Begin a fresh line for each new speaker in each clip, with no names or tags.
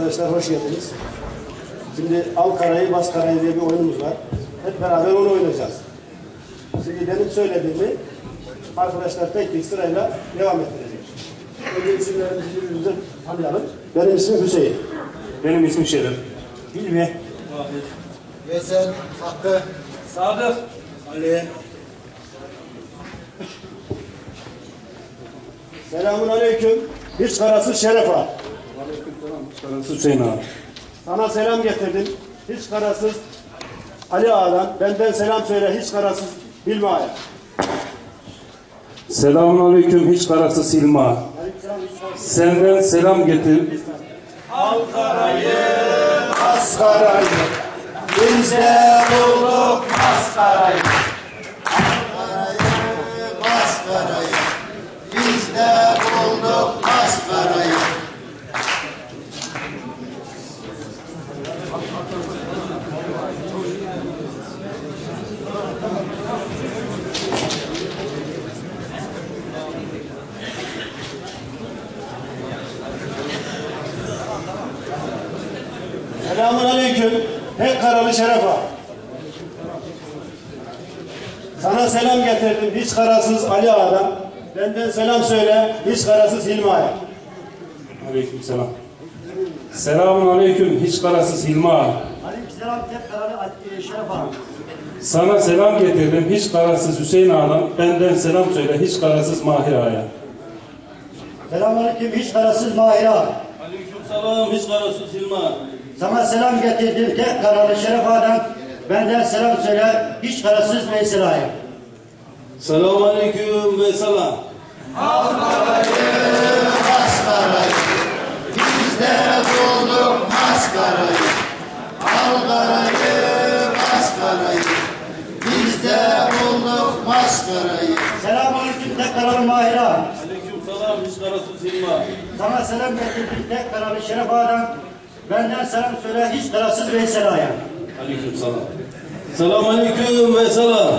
Arkadaşlar hoş geldiniz. Şimdi Al Karayı Bas Karayı diye bir oyunumuz var. Hep beraber onu oynayacağız. Şimdi benim söylediğimi arkadaşlar tek tek sırayla devam ettirecek. Önce isimlerimizi birbirimize tanıyalım. Benim ismim Hüseyin.
Benim ismim Şerif.
Hilmi.
Veysel Hakkı
Sadık.
Ali. Selamun Aleyküm. Hiç karasız Şeref Ağa.
Karısı Hüseyin abi.
Sana selam getirdim. Hiç karasız Ali Ağa'dan. Benden selam söyle. Hiç karasız Hilmi Ağa'ya.
Selamun aleyküm hiç karası Silma.
Aleykümselam, hiç karasız.
Senden selam getir.
Maskarayı bizde bulduk maskarayı.
Maskarayı Biz de bulduk maskarayı
Selamun Aleyküm. Pek karalı Şeref Ağa. Sana selam getirdim. Hiç karasız Ali Ağa'dan. Benden selam söyle. Hiç karasız Hilmi Ağa'ya.
Aleyküm selam. Selamun aleyküm hiç karası Silma.
Aleykümselam. Pek karalı Şeref Ağa.
Sana selam getirdim hiç karasız Hüseyin Ağa'dan. Benden selam söyle hiç karasız Mahir Ağa'ya.
Selamünaleyküm hiç karasız Mahir Ağa.
Aleykümselam hiç karasız Hilma.
Sana selam getirdim tek karalı Şeref Ağa'dan. Benden selam söyle hiç karasız Veysel Ağa'ya.
Selamun aleyküm ve selam.
Maskarayı Biz de bulduk maskarayı Algarayı maskarayı Biz de bulduk maskarayı
Selamünaleyküm tek karalı Mahir Ağa.
Aleykümselam hiç karasız Hilma.
Sana selam getirdim tek karalı Şeref Ağa'dan. Benden selam söyle hiç karasız Veysel Ağa'ya.
Aleykümselam. Selamun aleyküm ve selam.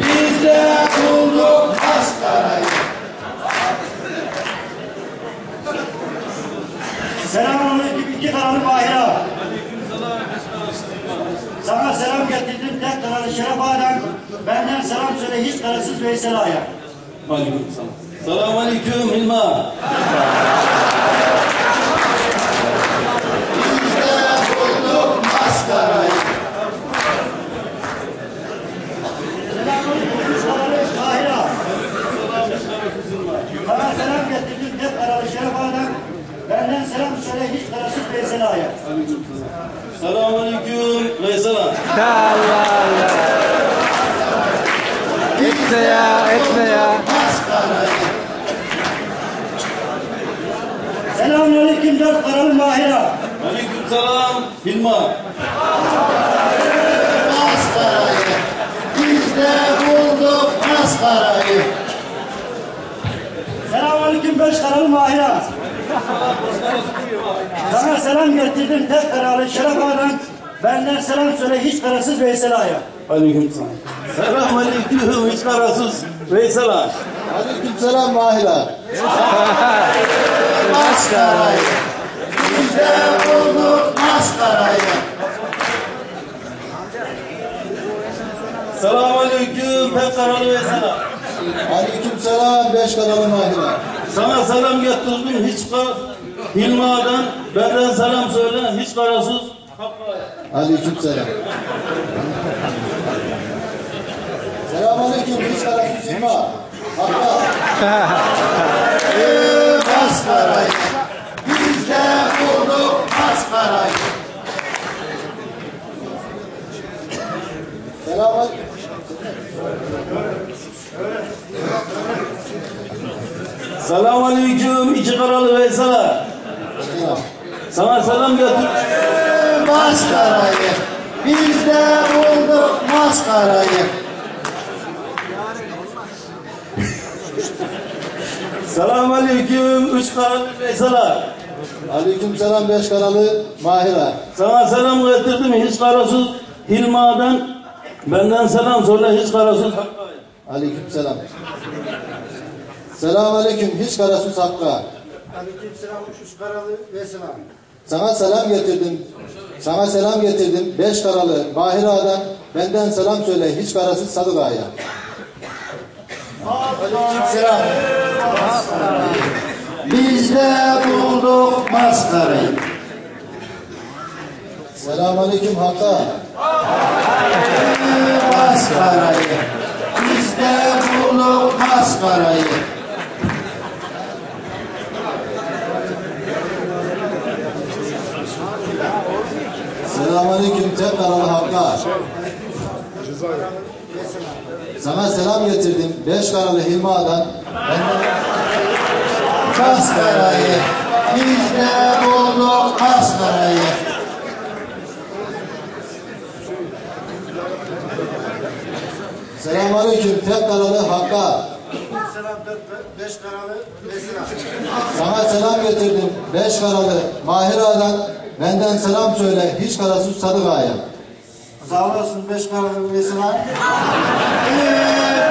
Biz de bulduk maskarayı
Selamünaleyküm iki karalı Mahir Ağa. Sana selam getirdim tek karalı Şeref Ağa'dan. Benden selam söyle hiç karasız Veysel Ağa'ya.
Aleykümselam. Selamun aleyküm Hilma.
Sana selam getirdim tek karalı Şeref Ağa'dan. Benden selam söyle hiç karasız Veysel Ağa'ya.
Selamun aleyküm ve selam.
Etme ya etme ya
Selamünaleyküm dört karalı Mahir Ağa.
Aleykümselam Hilma.
maskarayı Biz de bulduk maskarayı
Selamünaleyküm beş karalı Mahir Ağa. Sana selam getirdim tek karalı Şeref Ağa'dan. Benden selam söyle hiç karasız Veysel Ağa'ya.
Aleykümselam. Selamun aleyküm hiç karasız ve selam.
Aleykümselam Mahira. maskarayı. Biz de bulduk maskarayı.
Selamun aleyküm pek karalı ve selam.
Aleykümselam beş kanalı Mahira.
Sana selam getirdim hiç kar Hilma'dan benden selam söyle hiç karasız Hakk'a.
Aleykümselam. Selamünaleyküm hiç karasız silma. Hatta. Ee, maskarayı. Selamünaleyküm.
Selamun aleyküm iki karalı ve selam.
Selam.
Sana selam getir.
maskarayı. Biz de bulduk maskarayı.
Selamun aleyküm üç karalı ve selam.
Aleykümselam beş kanalı Mahira.
Sana selam getirdim hiç karasız Hilma'dan benden selam söyle hiç karasız Hakk'a.
Aleykümselam. Selamünaleyküm hiç karasuz Hakk'a. Aleykümselam üç karalı ve selam.
Sana selam getirdim. Sana selam getirdim. Beş karalı Mahir Ağa'dan benden selam söyle. Hiç karasız Sadık Ağa'ya.
Selam.
Biz de bulduk maskarayı.
Selamünaleyküm Hakk'a.
Maskarayı. Biz de bulduk maskarayı.
Selamünaleyküm tek karalı Hakk'a. Sana selam getirdim. Beş karalı Hilmi Ağa'dan benden
Maskarayı. Biz de bulduk maskarayı.
Selamünaleyküm tek karalı Hakk'a.
Selam dört, beş karalı ve selam.
Sana selam getirdim. Beş karalı Mahir Ağa'dan benden selam söyle. Hiç karasız Sadık Ağa'ya.
Sağ olasın beş karalı ve selam.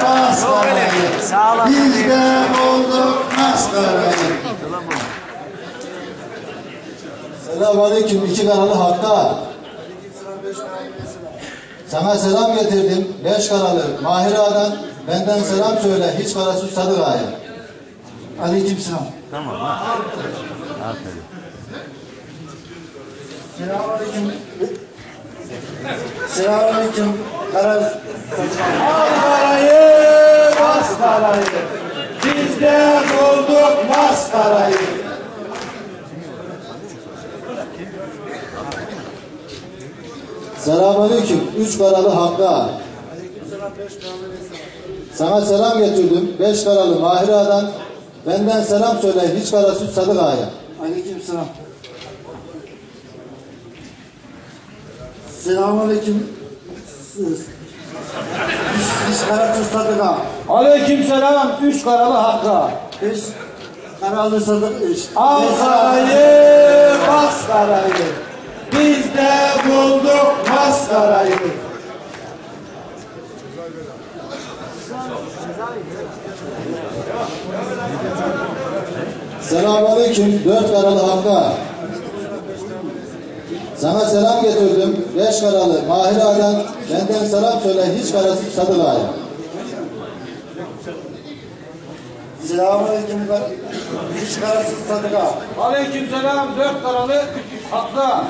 Maskarayı. Biz de bulduk maskarayı.
Selamünaleyküm iki karalı Hakk'a. Sana selam getirdim. Beş karalı Mahir Ağa'dan benden selam söyle. Hiç karasız Sadık Ağa'ya.
Aleykümselam.
Selamünaleyküm. Selamünaleyküm. Kara...
Maskarayı, maskarayı. Biz de bulduk maskarayı.
Selamünaleyküm üç karalı Hakk'a. Sana selam getirdim. Beş karalı Mahir Ağa'dan benden selam söyle. Hiç karasız Sadık Ağa'ya.
Aleykümselam. Selamünaleyküm. Hiç, hiç kararsız sadık
Aleykümselam, üç karalı Hakk'a.
Beş karalı sadık iş.
Maskarayı, maskarayı. Biz de bulduk maskarayı.
Selamünaleyküm dört karalı Hakk'a. Sana selam getirdim. Beş karalı Mahir Ağa'dan benden selam söyle. Hiç karasız Sadık Ağa'ya.
Selamünaleyküm. Hiç kararsız sadık
Aleykümselam, dört karalı Hakk'a.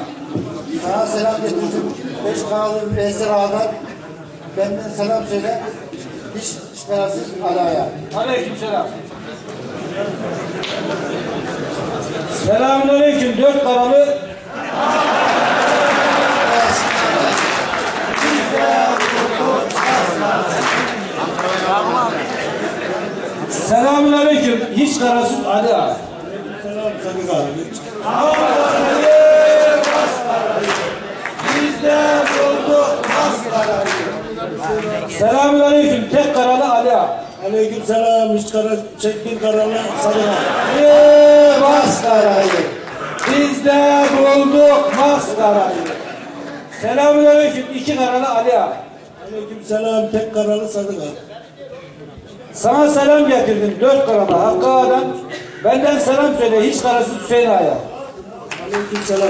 Sana selam getirdim. Beş kanalı Veysel Ağa'dan benden selam söyle. Hiç şikayetsіз alaya.
Aleykümselam. Selamünaleyküm, dört karalı Hiç karasız Ali Ağa. Biz de bulduk maskarayı. Selamünaleyküm. Tek karalı Ali Ağa.
Aleyküm selam. Hiç kara, çektin karalı sadaka.
Ey maskarayı. Biz de bulduk maskarayı. Selamünaleyküm. iki karalı Ali Ağa.
Aleyküm selam. Tek karalı sadaka.
Sana selam getirdim dört karalı Hakkı Ağa'dan. Benden selam söyle hiç karasız Hüseyin Ağa'ya.
Aleyküm selam.